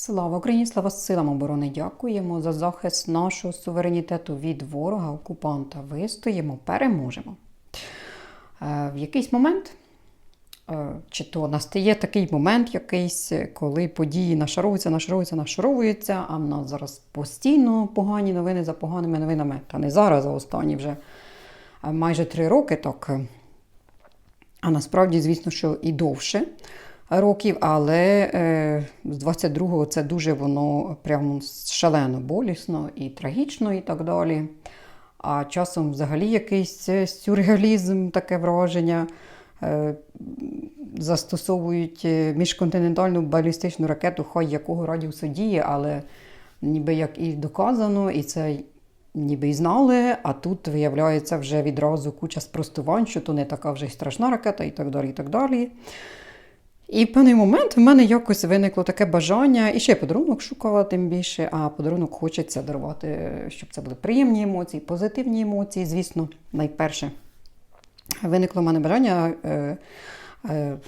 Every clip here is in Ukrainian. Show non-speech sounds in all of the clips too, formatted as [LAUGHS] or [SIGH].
Слава Україні, слава силам оборони! Дякуємо за захист нашого суверенітету від ворога, окупанта. Вистоїмо, переможемо. Е, В якийсь момент, е, чи то настає такий момент, якийсь, коли події нашаровуються, нашаровуються, нашаровуються, а в нас зараз постійно погані новини за поганими новинами. Та не зараз, а останні вже е, майже три роки так. А насправді, звісно, що і довше років, але е, з 22-го це дуже воно прямо шалено болісно і трагічно, і так далі. А часом взагалі якийсь е, сюрреалізм, таке враження. Е, застосовують міжконтинентальну балістичну ракету, хай якого радіусу діє, але ніби як і доказано, і це ніби і знали, а тут виявляється вже відразу куча спростувань, що то не така вже й страшна ракета, і так далі. І так далі. І в певний момент в мене якось виникло таке бажання, і ще подарунок шукала тим більше, а подарунок хочеться дарувати, щоб це були приємні емоції, позитивні емоції, звісно, найперше. Виникло в мене бажання е, е,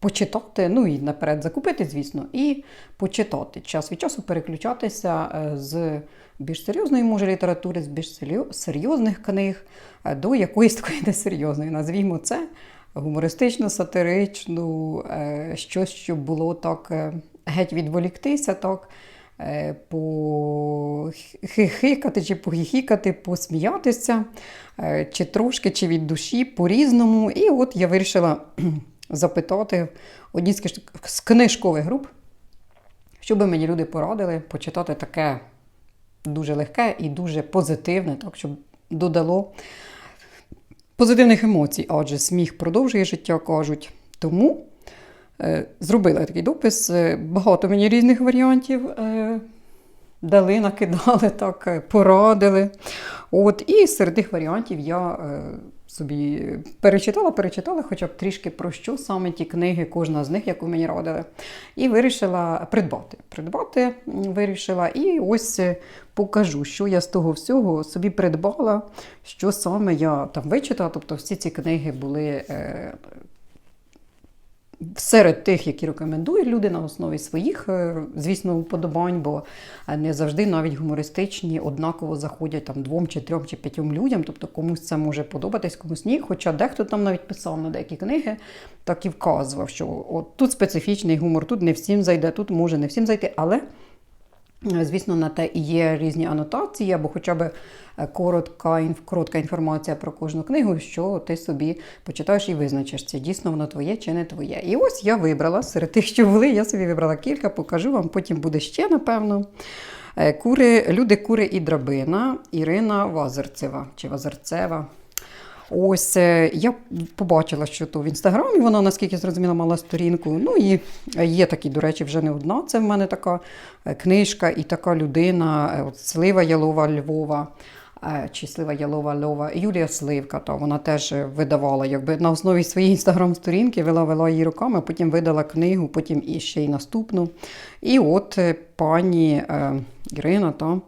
почитати, ну і наперед закупити, звісно, і почитати. Час від часу переключатися е, з більш серйозної, може, літератури, з більш серйозних книг е, до якоїсь такої [LAUGHS] несерйозної. Назвімо це гумористично, сатиричну, е, щось, що було так е, геть відволіктися, так. е, Похихикати чи похихікати, посміятися, чи трошки, чи від душі, по-різному. І от я вирішила [CLEARS THROAT] запитати одні з книжкових груп, що би мені люди порадили почитати таке дуже легке і дуже позитивне, так, щоб додало позитивних емоцій, адже сміх продовжує життя, кажуть. Тому е, зробила такий допис. е, Багато мені різних варіантів е, дали, накидали, [LAUGHS] так, порадили. От, і серед тих варіантів я собі перечитала, перечитала хоча б трішки про що саме ті книги, кожна з них, яку мені радили, і вирішила придбати. Придбати вирішила, і ось покажу, що я з того всього собі придбала, що саме я там вичитала. Тобто всі ці книги були е, серед тих, які рекомендують люди на основі своїх, е, звісно, уподобань, бо е, не завжди навіть гумористичні однаково заходять там двом чи трьом чи п'ятьом людям. Тобто комусь це може подобатись, комусь ні. Хоча дехто там навіть писав на деякі книги, так і вказував, що от тут специфічний гумор, тут не всім зайде, тут може не всім зайти, але. Звісно, на те і є різні анотації, або хоча б е, коротка, коротка інформація про кожну книгу, що ти собі почитаєш і визначиш, це дійсно воно твоє чи не твоє. І ось я вибрала серед тих, що були, я собі вибрала кілька, покажу вам, потім буде ще, напевно. Е, Кури, люди, кури і драбина Ірина Вазерцева чи Вазерцева. Ось е, я побачила, що то в інстаграмі вона, наскільки зрозуміла, мала сторінку. Ну і є такі, до речі, вже не одна. Це в мене така е, книжка і така людина, е, от Слива Ялова Львова. е, Чи Слива Ялова Львова, Юлія Сливка, то вона теж е, видавала, якби на основі своєї інстаграм-сторінки вела вела її руками, потім видала книгу, потім і ще й наступну. І от е, пані е, Ірина, та,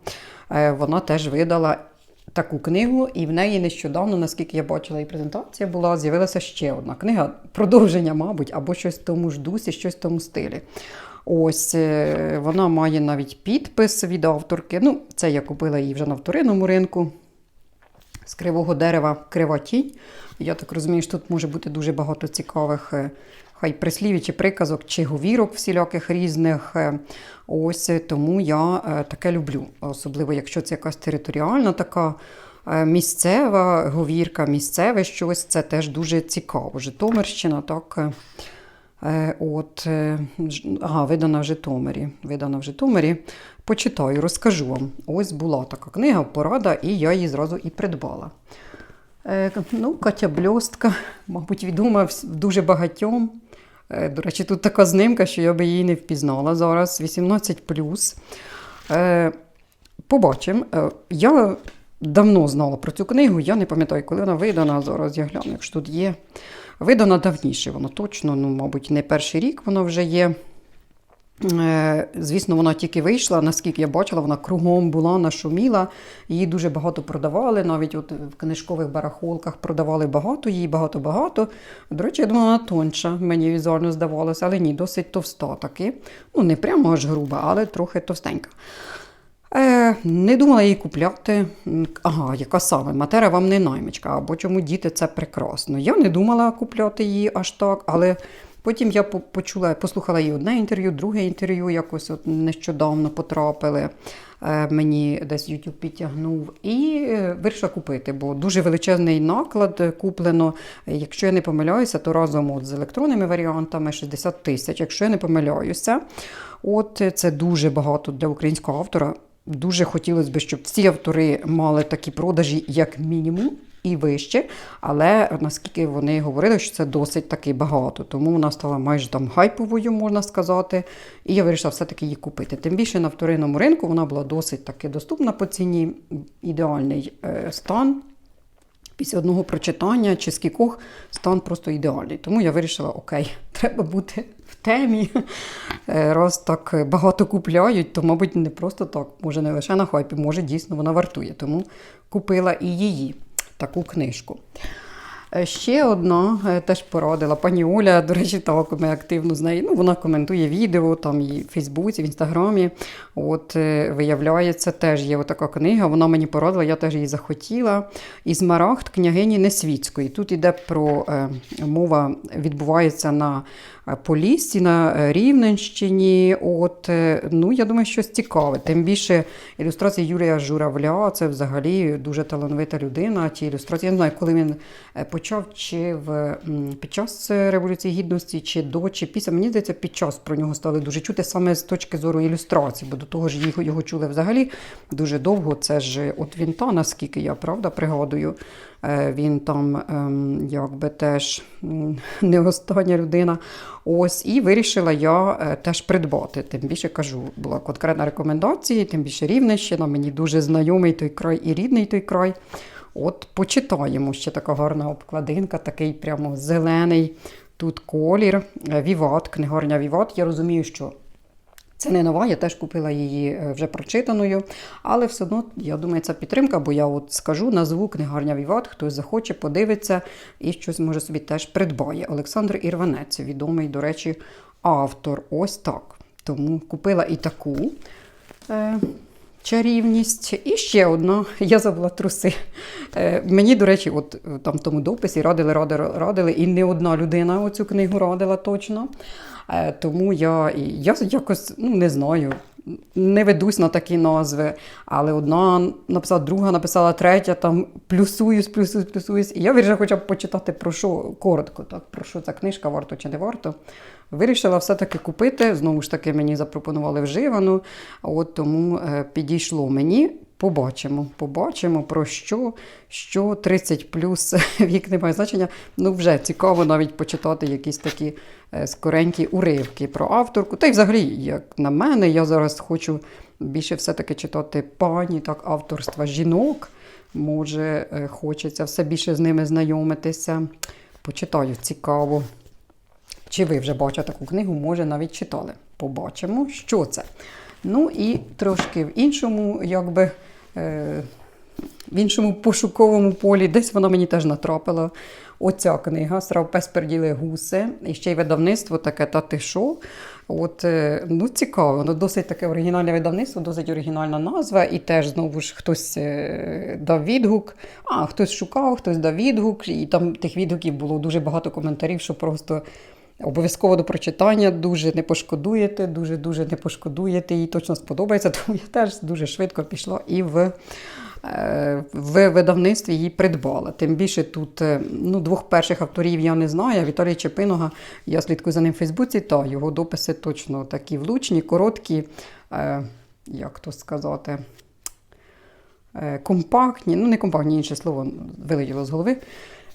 е, вона теж видала таку книгу, і в неї нещодавно, наскільки я бачила, і презентація була, з'явилася ще одна книга, продовження, мабуть, або щось в тому ж дусі, щось в тому стилі. Ось е, вона має навіть підпис від авторки. Ну, це я купила її вже на вторинному ринку з кривого дерева крива тінь. Я так розумію, що тут може бути дуже багато цікавих е, хай прислів'я чи приказок, чи говірок всіляких різних. е, Ось тому я е, таке люблю, особливо якщо це якась територіальна така. е, Місцева говірка, місцеве щось, це теж дуже цікаво. Житомирщина, так. От, ага, видана в Житомирі. Видана в Житомирі. Почитаю, розкажу вам. Ось була така книга, порада, і я її зразу і придбала. Ну, Катя Бльостка, мабуть, відома дуже багатьом. Е, До речі, тут така знимка, що я би її не впізнала зараз. 18. Е, Побачимо. Е, Я давно знала про цю книгу, я не пам'ятаю, коли вона видана. Зараз я гляну, якщо тут є. Видана давніше, воно точно, ну, мабуть, не перший рік воно вже є. Е, Звісно, вона тільки вийшла, наскільки я бачила, вона кругом була, нашуміла. Її дуже багато продавали, навіть от в книжкових барахолках продавали багато, її багато-багато. До речі, я думала, вона тонша, мені візуально здавалося, але ні, досить товста таки. Ну, не прямо аж груба, але трохи товстенька. Е, не думала її купляти. Ага, яка саме? Матера вам не наймичка, або чому діти це прекрасно. Я не думала купляти її аж так, але потім я почула, послухала її одне інтерв'ю, друге інтерв'ю, якось от нещодавно потрапили. Е, Мені десь YouTube підтягнув і е, вирішила купити, бо дуже величезний наклад е, куплено. Якщо я не помиляюся, то разом от з електронними варіантами 60 тисяч. Якщо я не помиляюся, от це дуже багато для українського автора. Дуже хотілося б, щоб ці автори мали такі продажі, як мінімум, і вище. Але наскільки вони говорили, що це досить таки багато. Тому вона стала майже там хайповою, можна сказати. І я вирішила все-таки її купити. Тим більше на вторинному ринку вона була досить таки доступна по ціні, ідеальний е, стан. Після одного прочитання чи скількох стан просто ідеальний. Тому я вирішила, окей, [LAUGHS] треба бути в темі. Е, Раз так багато купляють, то, мабуть, не просто так, може, не лише на хайпі, може, дійсно вона вартує. Тому купила і її таку книжку. Е, Ще одна е, теж порадила пані Оля, до речі, так ми активно з нею. Ну, вона коментує відео там і в Фейсбуці, в Інстаграмі. От е, виявляється, теж є така книга. Вона мені порадила, я теж її захотіла. Із Марахт княгині Несвітської. Тут йде про мова відбувається на Поліссі, на Рівненщині. От, е, ну, я думаю, щось цікаве. Тим більше ілюстрації Юрія Журавля, це взагалі дуже талановита людина. Ті ілюстрації, я не знаю, коли він е, почав, чи в, під час Революції Гідності, чи до, чи після. Мені здається, під час про нього стали дуже чути саме з точки зору ілюстрації, бо до того ж його, його чули взагалі дуже довго. Це ж от він та, наскільки я правда пригадую. Е, Він там ем, якби теж не остання людина. Ось, і вирішила я е, теж придбати. Тим більше кажу, була конкретна рекомендація, тим більше Рівненщина, мені дуже знайомий той край і рідний той край. От почитаємо ще така гарна обкладинка, такий прямо зелений тут колір. Е, Віват, книгарня Віват. Я розумію, що це не нова, я теж купила її е, вже прочитаною, але все одно, я думаю, це підтримка, бо я от скажу назву книгарня Віват, хтось захоче, подивиться і щось може собі теж придбає. Олександр Ірванець, відомий, до речі, автор. Ось так. Тому купила і таку. Е, Чарівність. І ще одна, я забула труси. Е, мені, до речі, от е, там в тому дописі радили, радили, радили, і не одна людина оцю книгу радила точно. Е, тому я, я якось ну, не знаю, не ведусь на такі назви. Але одна написала, друга написала, третя, там плюсуюсь, плюсуюсь, плюсуюсь. І я вирішила хоча б почитати про що коротко, так, про що ця книжка, варто чи не варто. Вирішила все-таки купити. Знову ж таки, мені запропонували вживану, от тому е, підійшло мені. Побачимо, побачимо про що, що 30 плюс [LAUGHS] вік не має значення. Ну, вже цікаво навіть почитати якісь такі е, скоренькі уривки про авторку. Та й взагалі, як на мене, я зараз хочу більше все-таки читати пані, так, авторства жінок. Може, е, хочеться все більше з ними знайомитися. Почитаю, цікаво. Чи ви вже бачите таку книгу, може навіть читали. Побачимо, що це. Ну і трошки в іншому, якби. Е, в іншому пошуковому полі, десь вона мені теж натрапила. Оця книга Срав пес перділи гуси. І ще й видавництво таке та ти що. От, е, ну, цікаво, воно досить таке оригінальне видавництво, досить оригінальна назва. І теж знову ж хтось е, дав відгук, а хтось шукав, хтось дав відгук, і там тих відгуків було дуже багато коментарів, що просто. Обов'язково до прочитання дуже не пошкодуєте, дуже-дуже не пошкодуєте, їй точно сподобається. [LAUGHS] Тому я теж дуже швидко пішла і в, е, в видавництві її придбала. Тим більше тут е, ну, двох перших авторів я не знаю. а Чепиного, я слідкую за ним в Фейсбуці, та його дописи точно такі влучні, короткі, е, як то сказати, компактні, ну не компактні, інше слово вилетіло з голови.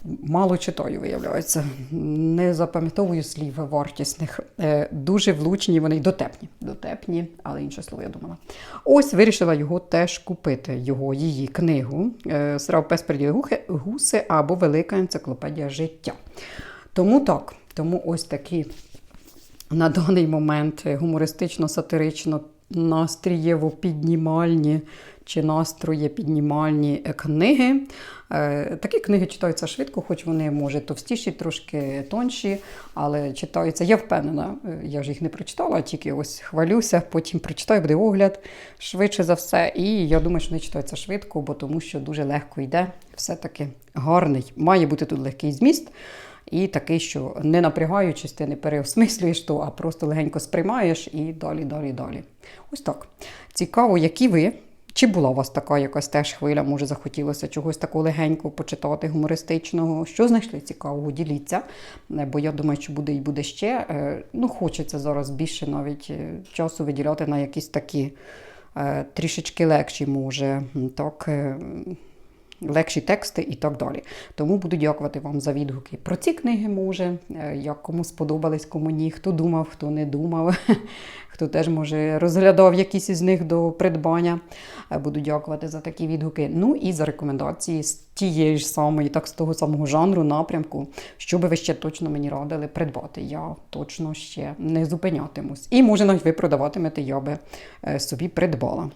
Мало читаю, виявляється. Не запам'ятовую слів вартісних. Е, Дуже влучні, вони й дотепні. Дотепні, але інше слово я думала. Ось вирішила його теж купити, його, її книгу е, Срав пес гуси або Велика енциклопедія життя. Тому так, тому ось такі на даний момент гумористично-сатирично настрієво піднімальні чи настроє піднімальні е, книги. Е, Такі книги читаються швидко, хоч вони, може, товстіші, трошки тонші, але читаються. Я впевнена, е, я ж їх не прочитала, тільки ось хвалюся, потім прочитаю, буде огляд швидше за все. І я думаю, що вони читаються швидко, бо тому що дуже легко йде. Все-таки гарний. Має бути тут легкий зміст. І такий, що не напрягаючись, ти не переосмислюєш то, а просто легенько сприймаєш і далі, далі, далі. Ось так. Цікаво, які ви. Чи була у вас така якась теж хвиля, може захотілося чогось такого легенького почитати, гумористичного? Що знайшли цікавого? Діліться. Е, Бо я думаю, що буде і буде ще. Е, Ну, хочеться зараз більше навіть е, часу виділяти на якісь такі трішечки легші, може, так. Легші тексти і так далі. Тому буду дякувати вам за відгуки про ці книги, може, е, як кому сподобались, кому ні, хто думав, хто не думав, [LAUGHS] хто теж може розглядав якісь із них до придбання. Е, Буду дякувати за такі відгуки. Ну і за рекомендації з тієї ж самої, так з того самого жанру, напрямку, що би ви ще точно мені радили придбати. Я точно ще не зупинятимусь. І може навіть ви продаватимете, я би е, собі придбала.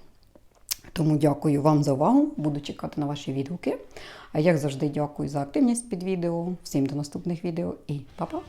Тому дякую вам за увагу. Буду чекати на ваші відгуки. А як завжди, дякую за активність під відео. Всім до наступних відео і па-па!